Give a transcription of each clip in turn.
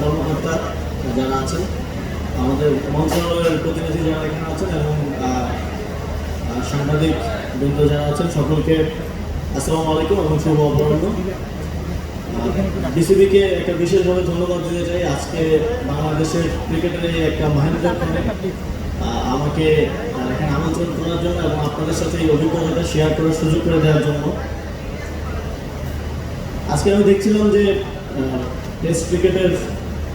কর্মকর্তা যারা আছেন, আমাদের মন্ত্রণালয়ের প্রতিনিধি যারা এখানে আছেন এবং সাংবাদিক বৃন্দ যারা আছেন, সকলকে আসসালামু আলাইকুম এবং শুভ অপরাহ্ন। বিসিবিকে একটা বিশেষভাবে ধন্যবাদ দিতে চাই। আজকে বাংলাদেশের ক্রিকেটের একটা মহেন্দ্রক্ষণে আমাকে এখানে আমন্ত্রণ এবং আপনাদের সাথে এই অভিজ্ঞতাটা শেয়ার করার সুযোগ করে দেওয়ার জন্য। আজকে আমি দেখছিলাম যে টেস্ট ক্রিকেটের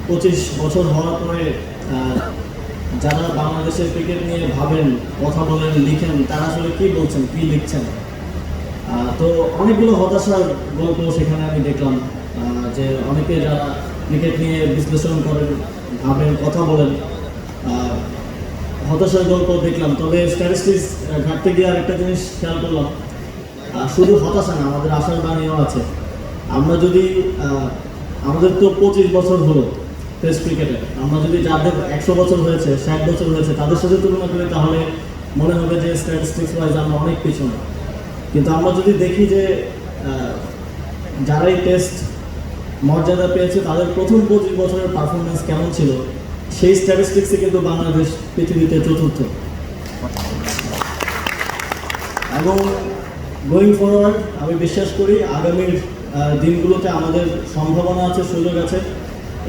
পঁচিশ বছর হওয়ার পরে যারা বাংলাদেশের ক্রিকেট নিয়ে ভাবেন, কথা বলেন, লিখেন, তারা আসলে কি বলছেন, কি লিখছেন? তো অনেকগুলো হতাশার গল্প সেখানে আমি দেখলাম যে অনেকে যারা ক্রিকেট নিয়ে বিশ্লেষণ করেন, ভাবেন, কথা বলেন হতাশার গল্প দেখলাম, তবে স্ট্যাটিস্টিক্স ঘাটতে গিয়ে আরেকটা জিনিস খেয়াল করলাম। শুধু হতাশা না, আমাদের আশার বাণীও আছে। আমরা যদি আমাদের তো পঁচিশ বছর হলো টেস্ট ক্রিকেটে আমরা যদি যাদের একশো বছর হয়েছে, ষাট বছর হয়েছে, তাদের সাথে তুলনা করি, তাহলে মনে হবে যে স্ট্যাটিস্টিক্স ওয়াইজ আমরা অনেক পিছনে। কিন্তু আমরা যদি দেখি যে যারাই টেস্ট মর্যাদা পেয়েছে, তাদের প্রথম পঁচিশ বছরের পারফরমেন্স কেমন ছিল? সেই স্ট্যাটিস্টিক্সে কিন্তু বাংলাদেশ পৃথিবীতে চতুর্থ। এবং গোয়িং ফরওয়ার্ড আমি বিশ্বাস করি আগামীর দিনগুলোতে আমাদের সম্ভাবনা আছে, সুযোগ আছে।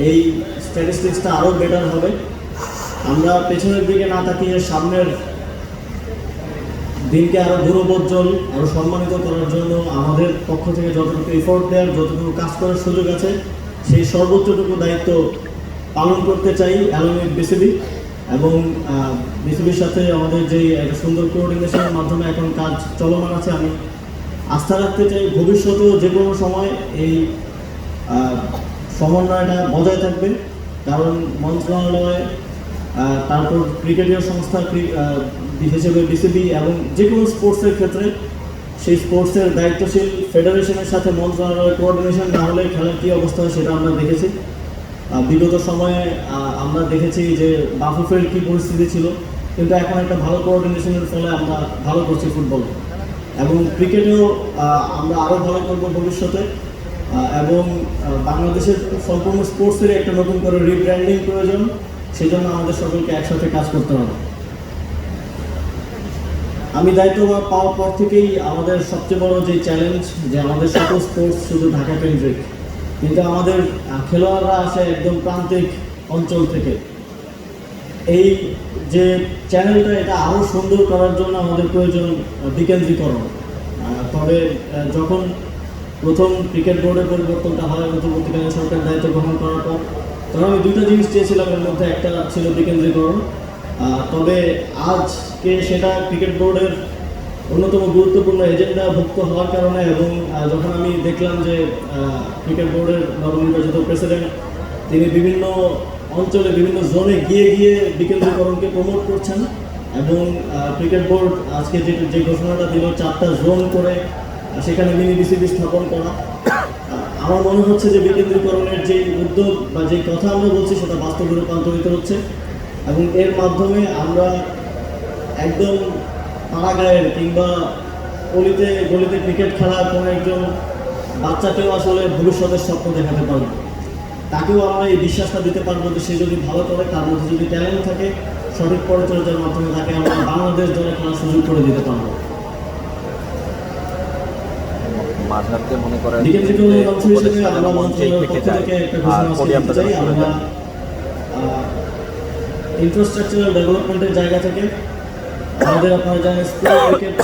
এই স্ট্যাটিস্টিক্সটা আরও বেটার হবে। আমরা পেছনের দিকে না তাকিয়ে সামনের দিনকে আরও গৌরবোজ্জ্বল আরও সম্মানিত করার জন্য আমাদের পক্ষ থেকে যতটুকু এফোর্ট দেওয়ার, যতটুকু কাজ করার সুযোগ আছে, সেই সর্বোচ্চটুকু দায়িত্ব পালন করতে চাই অ্যালোমিক বিসিবি এবং বিসিবির সাথে আমাদের যে একটা সুন্দর কোঅর্ডিনেশনের মাধ্যমে এখন কাজ চলমান আছে, আমি আস্থা রাখতে চাই ভবিষ্যতেও যে কোনো সময় এই সমন্বয়টা বজায় থাকবে। কারণ মন্ত্রণালয় তারপর ক্রিকেটীয় সংস্থা হিসেবে বিসিবি এবং যে কোনো স্পোর্টসের ক্ষেত্রে সেই স্পোর্টসের দায়িত্বশীল ফেডারেশনের সাথে মন্ত্রণালয়ের কোঅর্ডিনেশন না হলে খেলার কী অবস্থা হয় সেটা আমরা দেখেছি। বিগত সময়ে আমরা দেখেছি যে বাফুফের কী পরিস্থিতি ছিল, কিন্তু এখন একটা ভালো কোঅর্ডিনেশনের ফলে আমরা ভালো করছি ফুটবল এবং ক্রিকেটেও আমরা আরও ভালো করব ভবিষ্যতে। এবং বাংলাদেশের সম্পূর্ণ স্পোর্টসের একটা নতুন করে রিব্র্যান্ডিং প্রয়োজন। সেই জন্য আমাদের সকলকে একসাথে কাজ করতে হবে। আমি দায়িত্ব পাওয়ার পর থেকেই আমাদের সবচেয়ে বড় যে চ্যালেঞ্জ যে আমাদের সকল স্পোর্টস শুধু ঢাকা কেন্দ্রিক কিন্তু আমাদের খেলোয়াড়রা আসে একদম প্রান্তিক অঞ্চল থেকে। এই যে চ্যানেলটা এটা আরও সুন্দর করার জন্য আমাদের প্রয়োজন বিকেন্দ্রীকরণ। তবে যখন প্রথম ক্রিকেট বোর্ডের পরিবর্তনটা হয়, অন্তর্বর্তীকালীন সরকার দায়িত্ব গ্রহণ করার পর তখন আমি দুটো জিনিস চেয়েছিলাম এর মধ্যে। একটা ছিল বিকেন্দ্রীকরণ। তবে আজকে সেটা ক্রিকেট বোর্ডের অন্যতম গুরুত্বপূর্ণ এজেন্ডা ভুক্ত হওয়ার কারণে এবং যখন আমি দেখলাম যে ক্রিকেট বোর্ডের নবনির্বাচিত প্রেসিডেন্ট তিনি বিভিন্ন অঞ্চলে, বিভিন্ন জোনে গিয়ে গিয়ে বিকেন্দ্রীকরণকে প্রমোট করছেন এবং ক্রিকেট বোর্ড আজকে যে যে ঘোষণাটা দিল, চারটা জোন করে সেখানে মিনি বিসিবি স্থাপন করা। আমার মনে হচ্ছে যে বিকেন্দ্রীকরণের যে উদ্যোগ বা যে কথা আমরা বলছি, সেটা বাস্তবে রূপান্তরিত হচ্ছে এবং এর মাধ্যমে আমরা একদম পাড়াগাঁয়ের কিংবা গলিতে গলিতে ক্রিকেট খেলা কোনো একজন বাচ্চাকেও আসলে ভবিষ্যতের স্বপ্ন দেখাতে পারব। তাকেও আমরা এই বিশ্বাসটা দিতে পারব যে সে যদি ভালো করে তার মধ্যে যদি ট্যালেন্ট থাকে সঠিক পরিচর্যার মাধ্যমে তাকে আমরা বাংলাদেশ দলে খেলার সুযোগ করে দিতে পারব। মনে করেন ইনফ্রাস্ট্রাকচারাল ডেভেলপমেন্টের জায়গা থেকে আমাদের আপনারা জানেন স্কুল ক্রিকেট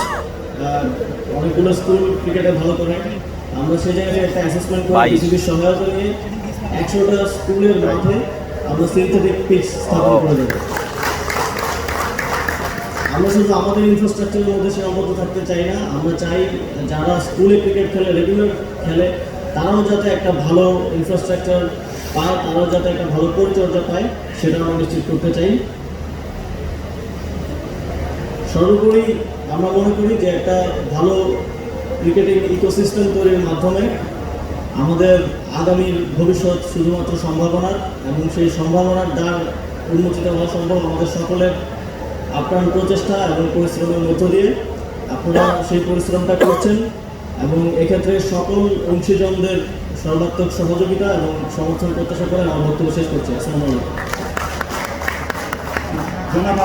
অনেকগুলো স্কুল ক্রিকেটে ভালো করে। আমরা সেই জায়গায় একটা অ্যাসেসমেন্ট করে বিসিবির সহায়তা নিয়ে একশোটা স্কুলের মাঠে আমরা সিনথেটিক পিচ স্থাপন করে দেবো। আমরা শুধু আমাদের ইনফ্রাস্ট্রাকচারের মধ্যে সীমাবদ্ধ থাকতে চাই না আমরা চাই যারা স্কুলে ক্রিকেট খেলে রেগুলার খেলে তারাও যাতে একটা ভালো ইনফ্রাস্ট্রাকচার পায় তারাও যাতে একটা ভালো পরিচর্যা পায় সেটা আমরা নিশ্চিত করতে চাই। সর্বোপরি আমরা মনে করি যে একটা ভালো ক্রিকেটিং ইকোসিস্টেম তৈরির মাধ্যমে আমাদের আগামীর ভবিষ্যৎ শুধুমাত্র সম্ভাবনার এবং সেই সম্ভাবনার দ্বার উন্মোচিত হওয়া সম্ভব আমাদের সকলের আপ্রাণ প্রচেষ্টা এবং পরিশ্রমের মধ্য দিয়ে আপনারা সেই পরিশ্রমটা করছেন এবং এক্ষেত্রে সকল অংশীজনদের সর্বাত্মক সহযোগিতা এবং সমর্থন প্রত্যাশা করে আমার বক্তব্য শেষ করছি। আসসালামু আলাইকুম। জনাব